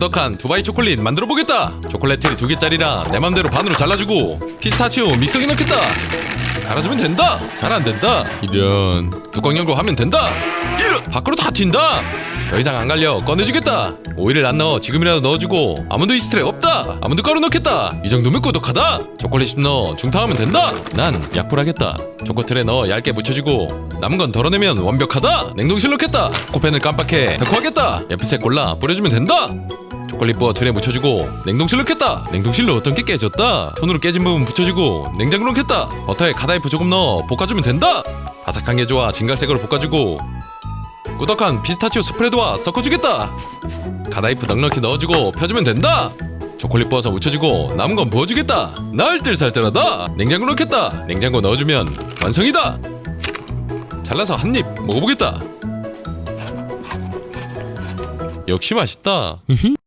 꾸덕한 두바이 초콜릿 만들어 보겠다. 초콜릿 틀두 개짜리라 내 맘대로 반으로 잘라주고 피스타치오 믹서기 넣겠다. 갈아주면 된다. 잘 안 된다. 이런. 뚜껑 열고 하면 된다. 이런. 밖으로 다 튄다. 더 이상 안 갈려. 꺼내주겠다. 오일을 안 넣어. 지금이라도 넣어주고 아몬드 이스트레 없다. 아몬드 가루 넣겠다. 이 정도면 꾸덕하다. 초콜릿 좀 넣어 중탕하면 된다. 난 약불하겠다. 초코틀에 넣어 얇게 묻혀주고 남은 건 덜어내면 완벽하다. 냉동실 넣겠다. 코펜을 깜빡해 데코하겠다. 예쁜 색 골라 뿌려주면 된다 초콜릿 틀에 묻혀주고 냉동실 넣겠다. 냉동실 넣었던 게 깨졌다. 손으로 깨진 부분 붙여주고 냉장고 넣겠다. 버터에 가다이프 조금 넣어 볶아주면 된다. 바삭한 게 좋아 진갈색으로 볶아주고 꾸덕한 피스타치오 스프레드와 섞어주겠다. 가다이프 넉넉히 넣어주고 펴주면 된다. 초콜릿 부어서 묻혀주고 남은 건 부어주겠다. 날뜰살뜰하다. 냉장고 넣겠다. 냉장고 넣어주면 완성이다. 잘라서 한 입 먹어보겠다. 역시 맛있다